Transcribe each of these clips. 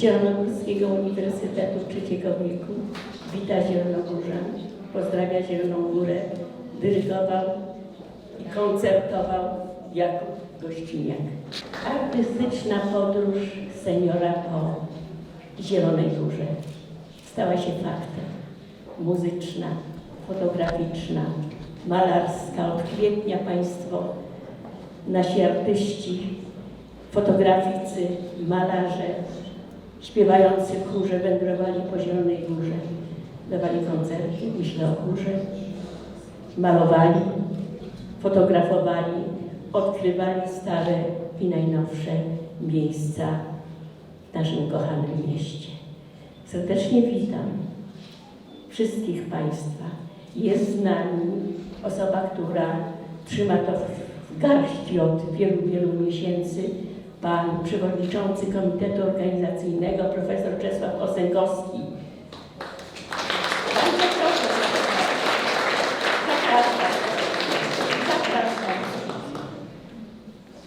Zielonogórskiego Uniwersytetu Trzeciego Wieku. Wita Zielonogórzan, pozdrawia Zieloną Górę, dyrygował i koncertował Jakub Gościniak. Artystyczna podróż seniora po Zielonej Górze stała się faktem. Muzyczna, fotograficzna, malarska. Od kwietnia Państwo, nasi artyści, fotograficy, malarze, śpiewający w chórze wędrowali po Zielonej Górze. Dawali koncerty, myślę o górze, malowali, fotografowali, odkrywali stare i najnowsze miejsca w naszym kochanym mieście. Serdecznie witam wszystkich Państwa. Jest z nami osoba, która trzyma to w garści od wielu, wielu miesięcy. Pan przewodniczący Komitetu Organizacyjnego, profesor Czesław Osęgowski. Bardzo proszę.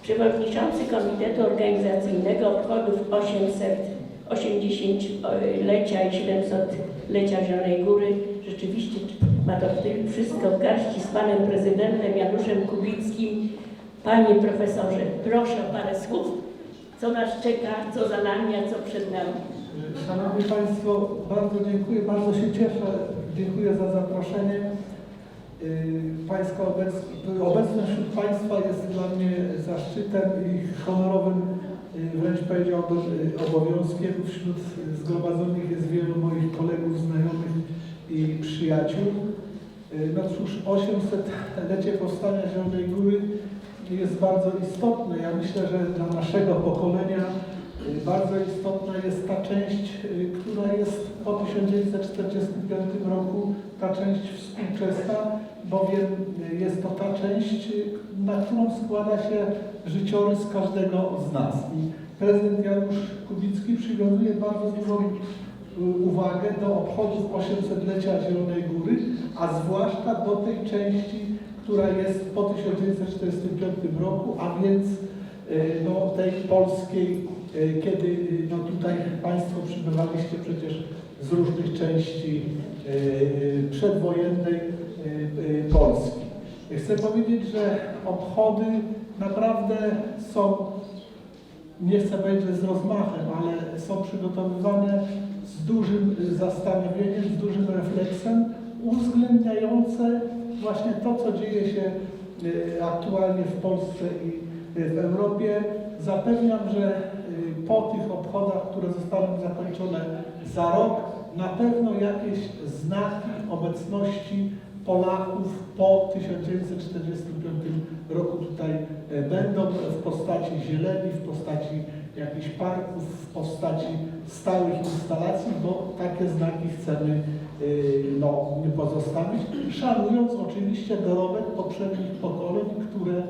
Przewodniczący Komitetu Organizacyjnego obchodów 880-lecia i 700-lecia Zielonej Góry. Rzeczywiście ma to wszystko w garści z panem prezydentem Januszem Kubickim. Panie profesorze, proszę o parę słów, co nas czeka, co za nami, a co przed nami. Szanowni Państwo, bardzo dziękuję, bardzo się cieszę. Dziękuję za zaproszenie. Yy, Pańska obecność, wśród Państwa jest dla mnie zaszczytem i honorowym, yy, wręcz powiedziałbym, yy, obowiązkiem. Wśród zgromadzonych jest wielu moich kolegów, znajomych i przyjaciół. No cóż, 800-lecie powstania Zielonej Góry jest bardzo istotne. Ja myślę, że dla naszego pokolenia y, bardzo istotna jest ta część, y, która jest po 1945 roku, ta część współczesna, bowiem y, jest to ta część, na którą składa się życiorys każdego z nas. I prezydent Janusz Kubicki przywiązuje bardzo dużą uwagę do obchodów 800-lecia Zielonej Góry, a zwłaszcza do tej części, która jest po 1945 roku, a więc y, no, tej polskiej, y, kiedy y, no, tutaj Państwo przybywaliście przecież z różnych części przedwojennej Polski. Chcę powiedzieć, że obchody naprawdę są, nie chcę powiedzieć z rozmachem, ale są przygotowywane z dużym zastanowieniem, z dużym refleksem, uwzględniające właśnie to, co dzieje się y, aktualnie w Polsce i y, w Europie. Zapewniam, że y, po tych obchodach, które zostaną zakończone za rok, na pewno jakieś znaki obecności Polaków po 1945 roku tutaj będą w postaci zieleni, w postaci jakichś parków, w postaci stałych instalacji, bo takie znaki chcemy no, nie pozostawić, szanując oczywiście dorobek poprzednich pokoleń, które y,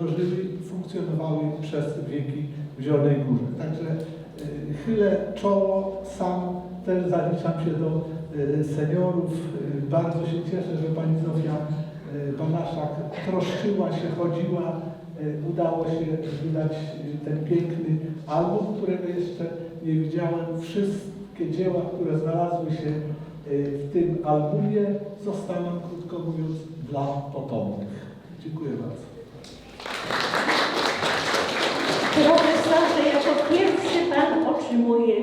no, żyły i funkcjonowały przez wieki w Zielonej Górze. Także y, chylę czoło, sam też zaliczam się do y, seniorów. Y, Bardzo się cieszę, że pani Zofia y, Banaszak troszczyła się, chodziła. Y, Udało się wydać y, ten piękny album, którego jeszcze nie widziałem. Wszystkie dzieła, które znalazły się y, w tym albumie, zostaną, krótko mówiąc, dla potomnych. Dziękuję bardzo. Profesorze, jako pierwszy Pan otrzymuje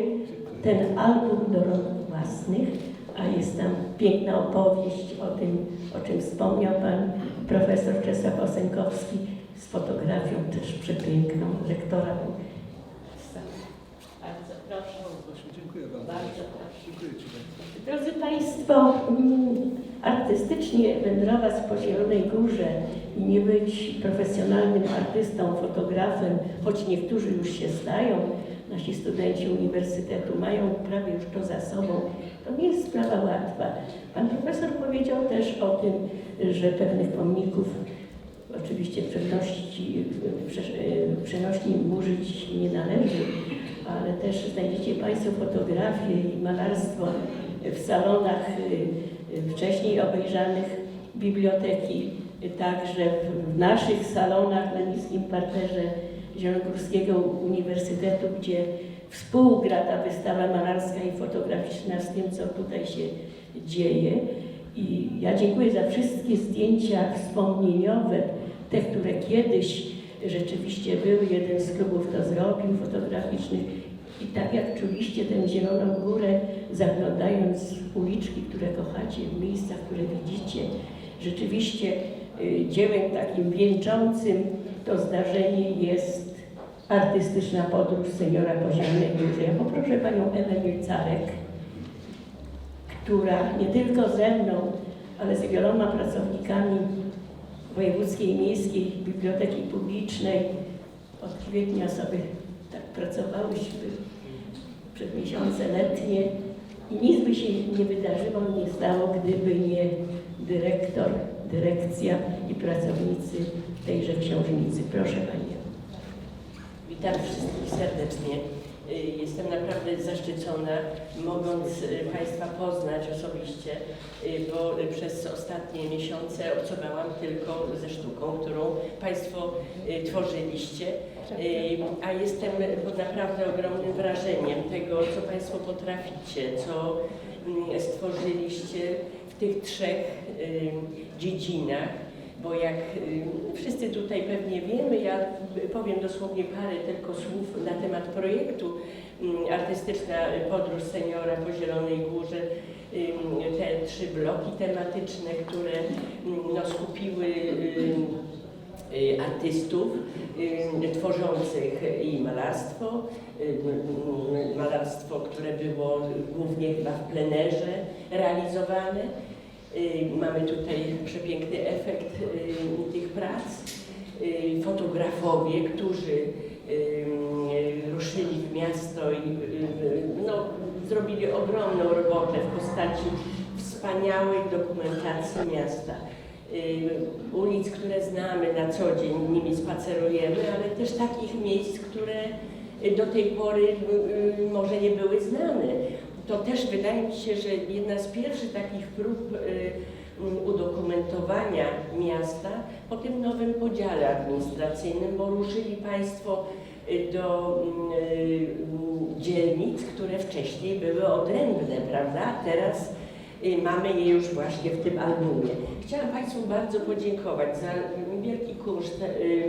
ten album do rąk własnych, a jest tam piękna opowieść o tym, o czym wspomniał Pan profesor Czesław Osękowski z fotografią też przepiękną lektora. Bardzo proszę. Dziękuję bardzo. Bardzo proszę. Dziękuję Ci bardzo. Drodzy Państwo, mm, artystycznie wędrować po Zielonej Górze i nie być profesjonalnym artystą, fotografem, choć niektórzy już się stają, nasi studenci uniwersytetu mają prawie już to za sobą, to nie jest sprawa łatwa. Pan profesor powiedział też o tym, że pewnych pomników oczywiście przenośni, przenośni burzyć nie należy, ale też znajdziecie Państwo fotografie i malarstwo w salonach y, y, wcześniej obejrzanych biblioteki, także w naszych salonach na niskim parterze Zielonogórskiego Uniwersytetu, gdzie współgra ta wystawa malarska i fotograficzna z tym, co tutaj się dzieje. I ja dziękuję za wszystkie zdjęcia wspomnieniowe, te, które kiedyś rzeczywiście były. Jeden z klubów to zrobił fotograficznych. I tak jak czuliście tę Zieloną Górę, zaglądając w uliczki, które kochacie, w miejsca, które widzicie, rzeczywiście y, dziełem takim wieńczącym to zdarzenie jest artystyczna podróż seniora Poziomek. Ja poproszę panią Ewę Milcarek, która nie tylko ze mną, ale z wieloma pracownikami Wojewódzkiej Miejskiej Biblioteki Publicznej od kwietnia sobie pracowałyśmy przez miesiące letnie i nic by się nie wydarzyło, nie stało, gdyby nie dyrektor, dyrekcja i pracownicy tejże książnicy. Proszę Pani. Witam wszystkich serdecznie. Y, Jestem naprawdę zaszczycona, mogąc y, Państwa poznać osobiście, y, bo przez ostatnie miesiące obcowałam tylko ze sztuką, którą Państwo tworzyliście, a jestem pod naprawdę ogromnym wrażeniem tego, co Państwo potraficie, co mm, stworzyliście w tych trzech dziedzinach bo jak y, wszyscy tutaj pewnie wiemy, ja powiem dosłownie parę tylko słów na temat projektu y, Artystyczna Podróż Seniora po Zielonej Górze. Y, te trzy bloki tematyczne, które no, skupiły artystów tworzących i malarstwo, malarstwo, które było głównie chyba w plenerze realizowane. Y, Mamy tutaj przepiękny efekt y, tych prac. Y, Fotografowie, którzy ruszyli w miasto i no, zrobili ogromną robotę w postaci wspaniałej dokumentacji miasta. Ulic, które znamy na co dzień, nimi spacerujemy, ale też takich miejsc, które do tej pory może nie były znane to też wydaje mi się, że jedna z pierwszych takich prób y, udokumentowania miasta po tym nowym podziale administracyjnym, bo ruszyli Państwo y, do y, dzielnic, które wcześniej były odrębne, prawda? Teraz mamy je już właśnie w tym albumie. Chciałam Państwu bardzo podziękować za wielki y,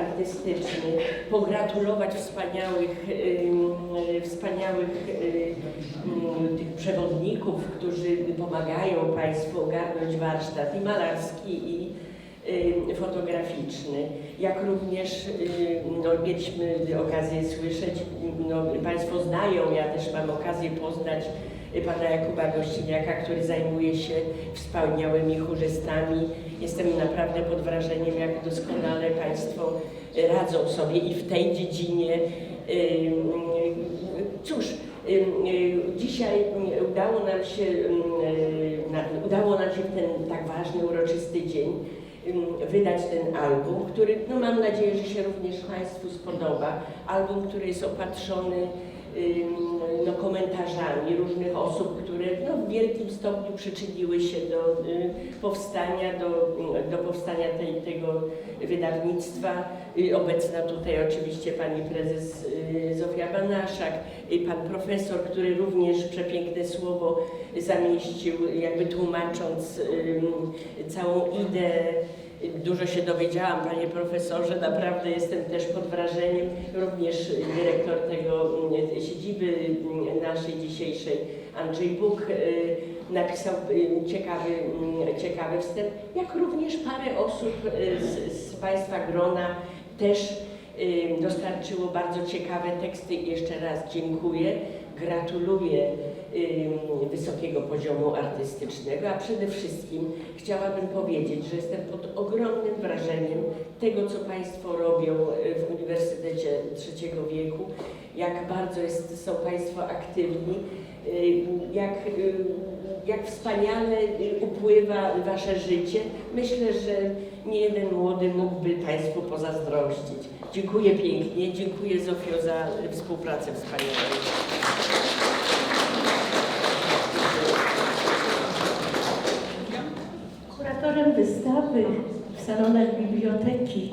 artystyczny, pogratulować wspaniałych, y, wspaniałych y, y, tych przewodników, którzy pomagają Państwu ogarnąć warsztat i malarski, i y, fotograficzny, jak również y, no, mieliśmy okazję słyszeć, no, Państwo znają, ja też mam okazję poznać y, pana Jakuba Gościniaka, który zajmuje się wspaniałymi chórzystami. Jestem naprawdę pod wrażeniem, jak doskonale Państwo radzą sobie i w tej dziedzinie. Cóż, y, dzisiaj udało nam się, udało nam się w ten tak ważny, uroczysty dzień wydać ten album, który no mam nadzieję, że się również Państwu spodoba. Album, który jest opatrzony no, komentarzami różnych osób, które no, w wielkim stopniu przyczyniły się do y, powstania, do, do powstania tej, tego wydawnictwa. Y, Obecna tutaj oczywiście pani prezes y, Zofia Banaszak, y, pan profesor, który również przepiękne słowo zamieścił, jakby tłumacząc całą ideę Dużo się dowiedziałam, panie profesorze, naprawdę jestem też pod wrażeniem. Również dyrektor tego mm, siedziby mm, naszej dzisiejszej, Andrzej Buk, y, napisał y, ciekawy, mm, ciekawy wstęp, jak również parę osób y, z, z Państwa grona też dostarczyło bardzo ciekawe teksty. Jeszcze raz dziękuję, gratuluję wysokiego poziomu artystycznego, a przede wszystkim chciałabym powiedzieć, że jestem pod ogromnym wrażeniem tego, co Państwo robią y, w Uniwersytecie Trzeciego Wieku, jak bardzo jest, są Państwo aktywni, y, jak, y, jak wspaniale y, upływa Wasze życie. Myślę, że nie jeden młody mógłby Państwu pozazdrościć. Dziękuję pięknie, dziękuję Zofio za współpracę wspaniałą. Kuratorem wystawy w salonach biblioteki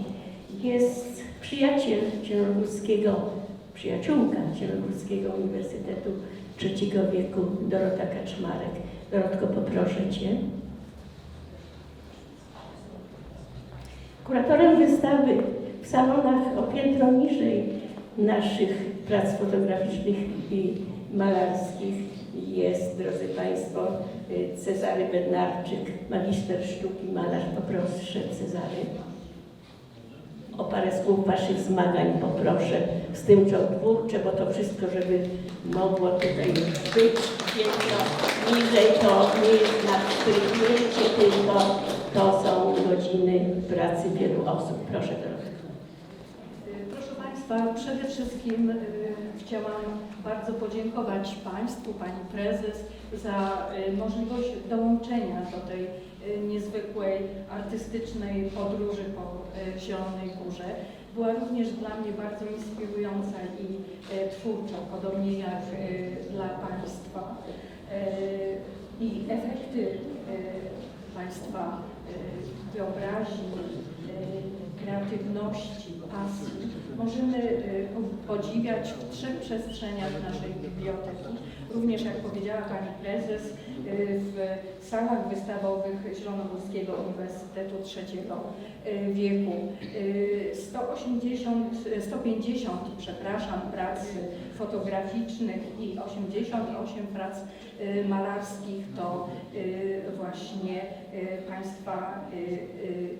jest przyjaciel zielonogórskiego przyjaciółka Zielonogórskiego Uniwersytetu Trzeciego Wieku, Dorota Kaczmarek. Dorotko, poproszę Cię. Kuratorem wystawy w salonach o piętro niżej naszych prac fotograficznych i malarskich jest, drodzy Państwo, y, Cezary Bednarczyk, magister sztuki, malarz. Poproszę Cezary. O parę słów Waszych zmagań poproszę z tym twórcze, bo to wszystko, żeby mogło tutaj być piętro niżej, to nie jest na wstrzyknięcie, tylko to są godziny pracy wielu osób. Proszę Dorotko. Państwa, przede wszystkim y, chciałam bardzo podziękować Państwu, Pani Prezes za y, możliwość dołączenia do tej y, niezwykłej artystycznej podróży po Zielonej Górze. Była również dla mnie bardzo inspirująca i twórcza, podobnie jak dla Państwa. I efekty Państwa wyobraźni, kreatywności, pasji możemy y, podziwiać w trzech przestrzeniach naszej biblioteki. Również, jak powiedziała Pani Prezes, y, w salach wystawowych Zielonogórskiego Uniwersytetu Trzeciego y, Wieku. Y, 180, 150, przepraszam, prac fotograficznych i 88 prac y, malarskich to y, właśnie y, Państwa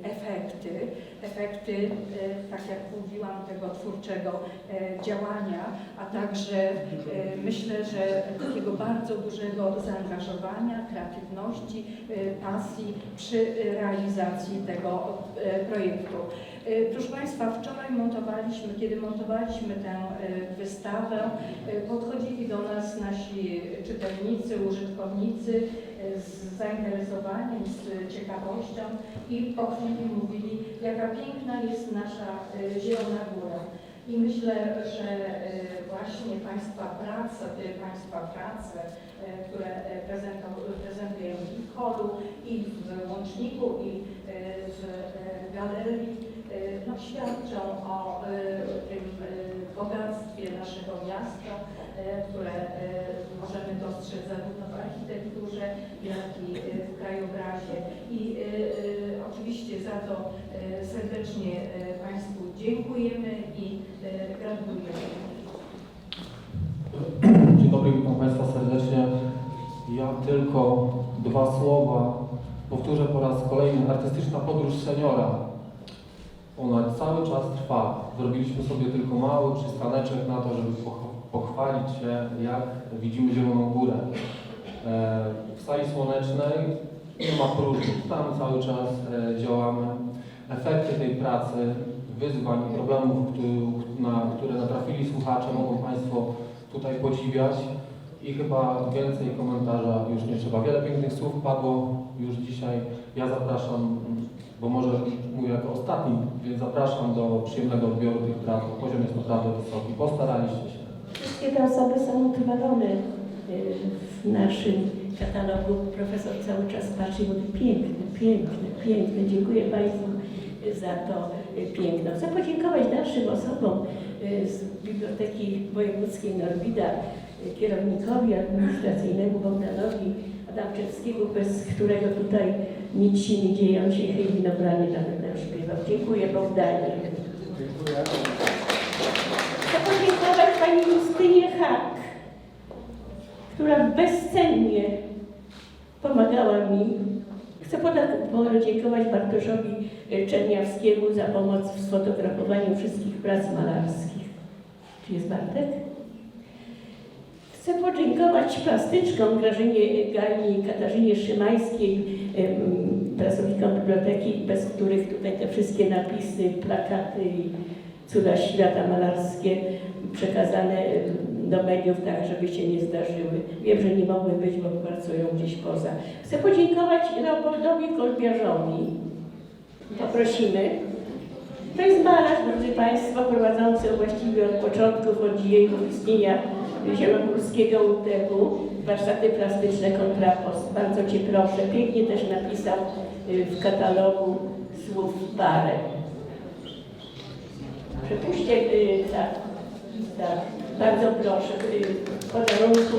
efekty, efekty, tak jak mówiłam, tego twórczego działania, a także myślę, że takiego bardzo dużego zaangażowania, kreatywności, pasji przy realizacji tego projektu. Y, Proszę Państwa, wczoraj montowaliśmy, kiedy montowaliśmy tę y, wystawę, y, podchodzili do nas nasi czytelnicy, użytkownicy z zainteresowaniem, z ciekawością i po chwili mówili, jaka piękna jest nasza Zielona Góra. I myślę, że właśnie Państwa prace, Państwa prace, które prezentu- prezentujemy i w holu, i w łączniku, i w galerii, no, świadczą o y, tym y, bogactwie naszego miasta, y, które możemy dostrzec zarówno w architekturze, jak i w krajobrazie. I oczywiście za to serdecznie Państwu dziękujemy i gratulujemy. Dzień dobry, witam Państwa serdecznie. Ja tylko dwa słowa powtórzę po raz kolejny. Artystyczna podróż seniora. Ona cały czas trwa. Zrobiliśmy sobie tylko mały przystaneczek na to, żeby poch- pochwalić się, jak widzimy Zieloną Górę. E, W sali słonecznej nie ma próżni. Tam cały czas e, działamy. Efekty tej pracy, wyzwań problemów, na które natrafili słuchacze, mogą Państwo tutaj podziwiać i chyba więcej komentarza już nie trzeba. Wiele pięknych słów padło już dzisiaj. Ja zapraszam, bo może mówię jako ostatni, więc zapraszam do przyjemnego odbioru tych prac. Poziom jest naprawdę wysoki. Postaraliście się. Wszystkie te osoby są utrwalone y, w naszym katalogu. Profesor cały czas patrzy i mówi piękne, piękne, piękne. Dziękuję Państwu za to y, piękno. Chcę podziękować dalszym osobom y, z Biblioteki Wojewódzkiej Norwida, kierownikowi administracyjnemu Bogdanowi Adamczewskiego, bez którego tutaj nic się nie dzieje. On się hej winobranie nawet nam śpiewał. Dziękuję Bogdanie. Chcę podziękować Pani Justynie Hak, która bezcennie pomagała mi. Chcę podziękować Bartoszowi Czerniawskiemu za pomoc w sfotografowaniu wszystkich prac malarskich. Czy jest Bartek? Chcę podziękować plastyczkom Grażynie Gajni i Katarzynie Szymańskiej, pracownikom biblioteki, bez których tutaj te wszystkie napisy, plakaty i cuda świata malarskie przekazane do mediów tak, żeby się nie zdarzyły. Wiem, że nie mogły być, bo pracują gdzieś poza. Chcę podziękować Leopoldowi Kolbiarzowi. Poprosimy. To jest malarz, drodzy Państwo, prowadzący właściwie od początków, od jego istnienia Zielonogórskiego UTW warsztaty plastyczne Kontrapost. Bardzo Cię proszę. Pięknie też napisał y, w katalogu słów parę. Przepuśćcie, y, tak. Tak, bardzo proszę, y, podarunku.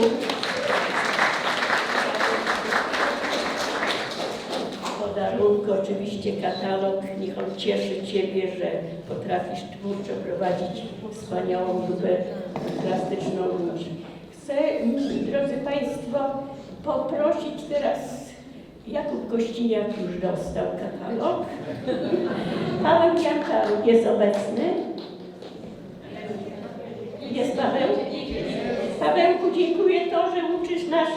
Podarunku oczywiście katalog, niech on cieszy Ciebie, że potrafisz twórczo prowadzić wspaniałą grupę plastyczną ludzi. Chcę, drodzy Państwo, poprosić teraz, Jakub Gościniak już dostał katalog. Paweł Jankaruk jest obecny. Jest Paweł? Pawełku, dziękuję to, że uczysz nas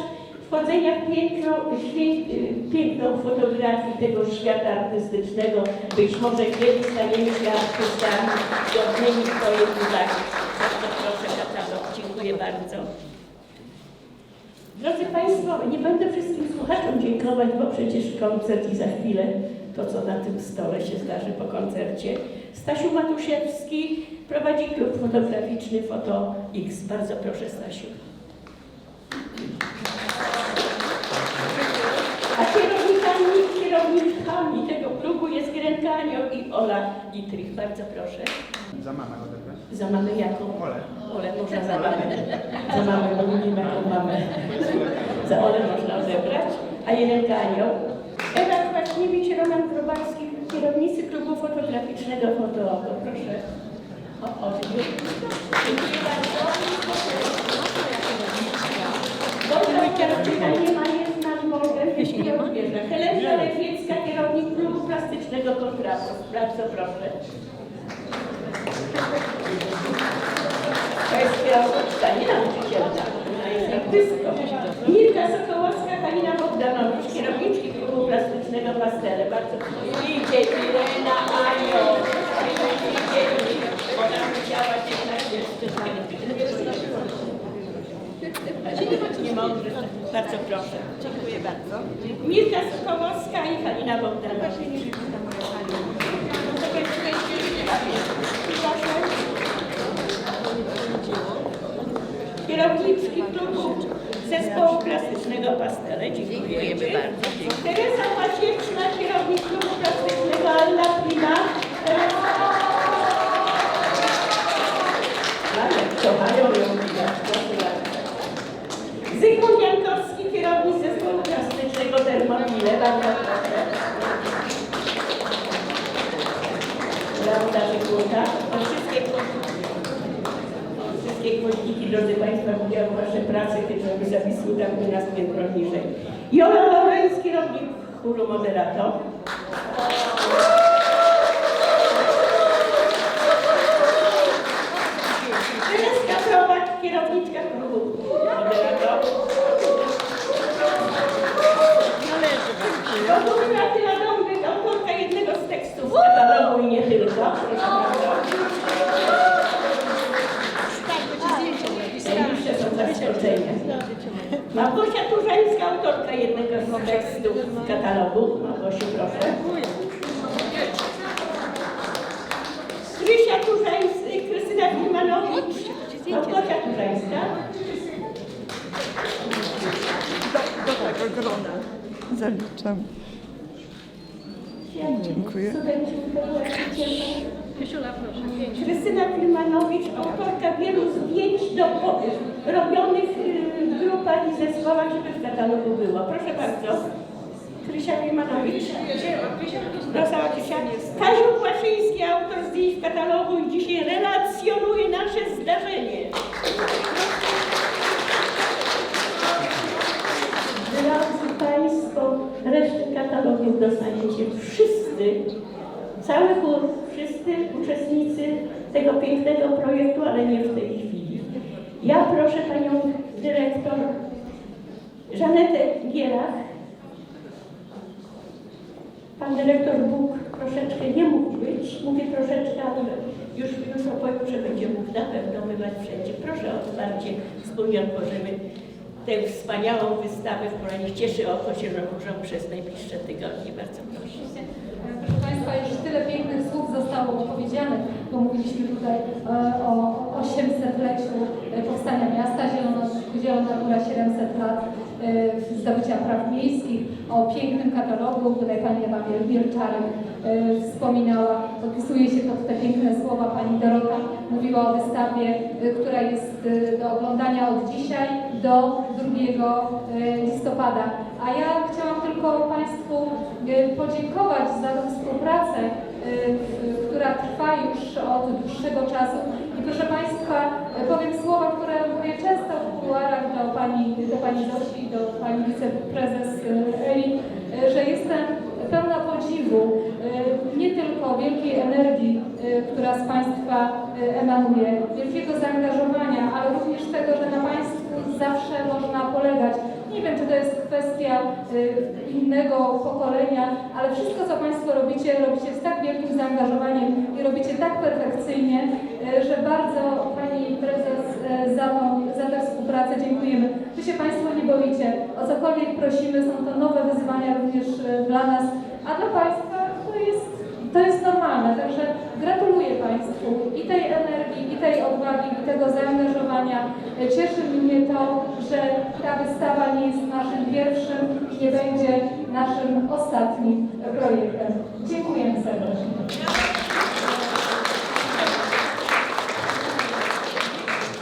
wchodzenia w y, piękną fotografii tego świata artystycznego. Być może kiedyś staniemy się artystami godnymi Twojej uwagi. Bardzo proszę. Bardzo. Drodzy Państwo, nie będę wszystkim słuchaczom dziękować, bo przecież koncert i za chwilę to, co na tym stole się zdarzy po koncercie. Stasiu Matuszewski prowadzi klub fotograficzny Foto X. Bardzo proszę, Stasiu. A kierownikami, kierownikami tego klubu jest Girenka Anioł i Ola Dietrich. Bardzo proszę. Za mamę Za mamę jaką? Ole. Ole można za mamę. Za mamę, bo mówimy jaką mamę. Za Ole można odebrać. A Jelenka Anioł. Ewa Kwaśniewicz, Roman Grobarski, kierownicy klubu fotograficznego Fotooko. Proszę. O, o, dziękuję. Bardzo. Dobra, kierownika nie ma, jest nad Bogiem, jeśli nie odbierze. Helena Lewiecka, kierownik klubu plastycznego kontrastów. Bardzo proszę. Nie nauczycielka. Ona jest artystką. Mirka Sokołowska, Halina Bogdanowicz, kierowniczki klubu plastycznego Pastele. Bardzo. Idzie Irena Anioł. Idzie, ona musiała się na Nie mądrze. Bardzo proszę. Dziękuję bardzo. Mirka Sokołowska i Halina Bogdanowicz. Kierowniczki klubu zespołu plastycznego Pastele. Dziękujemy bardzo. Teresa Łacieczna, kierownik klubu plastycznego Anna. Ale kochają ją widać. Zygmunt Jankowski, kierownik zespołu plastycznego Termopile. Laura Żygmuta. To wszystkie Wszystkie gwoździki, drodzy Państwo, widziałam prace, kiedy żeby zawisły tam u nas piętro niżej. Jola Lorenz, kierownik chóru moderator. Tereska Probak, kierowniczka klubu moderator. Bogumiła Tyla-Dąbek, autorka jednego z tekstów z katalogu i nie tylko. Proszę bardzo. Najbliższe są zaskoczenia. Małgosia Turzańska, autorka jednego z tekstów z katalogu. Małgosiu, proszę. Krysia Turzańska, Krystyna Filmanowicz, Małgosia Turzańska. Zaliczam. Dziękuję. Krystyna Filmanowicz, autorka wielu zdjęć do robionych y, w grupach i zespołach, żeby w katalogu było. Proszę bardzo. Krysia Filmanowicz. Proszę Krysia. Kaziu Płaszyński, autor zdjęć w katalogu i dzisiaj relacjonuje nasze zdarzenie. Drodzy Państwo, resztę katalogów dostaniecie wszyscy, cały chór, wszyscy uczestnicy tego pięknego projektu, ale nie w tej chwili. Ja proszę Panią Dyrektor Żanetę Gierach. Pan Dyrektor Bóg troszeczkę nie mógł być, mówię troszeczkę, ale już jutro pojutrze będzie mógł na pewno bywać wszędzie. Proszę o wsparcie, wspólnie otworzymy tę wspaniałą wystawę, która niech cieszy oko Zielonorzą przez najbliższe tygodnie. Bardzo proszę. Proszę Państwa, już tyle pięknych słów zostało powiedzianych, bo mówiliśmy tutaj e, o 800-leciu e, powstania miasta Zielona, Zielona Góra 700 lat. E, zdobycia praw miejskich, o pięknym katalogu. Tutaj Pani Ewa Wielczarek e, wspominała, podpisuje się pod te piękne słowa. Pani Dorota mówiła o wystawie, e, która jest do oglądania od dzisiaj do 2 e, listopada. A ja chciałam tylko Państwu podziękować za tę współpracę, w- która trwa już od dłuższego czasu. I proszę Państwa, powiem słowa, które mówię często w kuluarach do Pani, do pani Zosi, do Pani wiceprezes e, Eli, e, że jestem pełna podziwu e, nie tylko wielkiej energii, która z Państwa emanuje, wielkiego zaangażowania, ale również tego, że na Państwu zawsze można polegać. Nie wiem, czy to jest kwestia innego pokolenia, ale wszystko, co Państwo robicie, robicie z tak wielkim zaangażowaniem i robicie tak perfekcyjnie, że bardzo Pani Prezes y, za, tą, za tę współpracę dziękujemy. Wy się Państwo nie boicie, o cokolwiek prosimy, są to nowe wyzwania również y, dla nas, a dla Państwa to jest, to jest normalne. Także gratuluję Państwu i tej energii, i tej odwagi, i tego zaangażowania. Cieszy mnie to, że ta wystawa nie jest naszym pierwszym nie będzie naszym ostatnim projektem. Dziękuję serdecznie.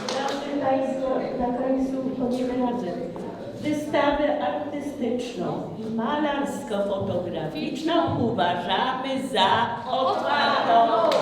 Drodzy Państwo, na końcu powiem radzę. Wystawę artystyczną i malarsko-fotograficzną uważamy za otwartą.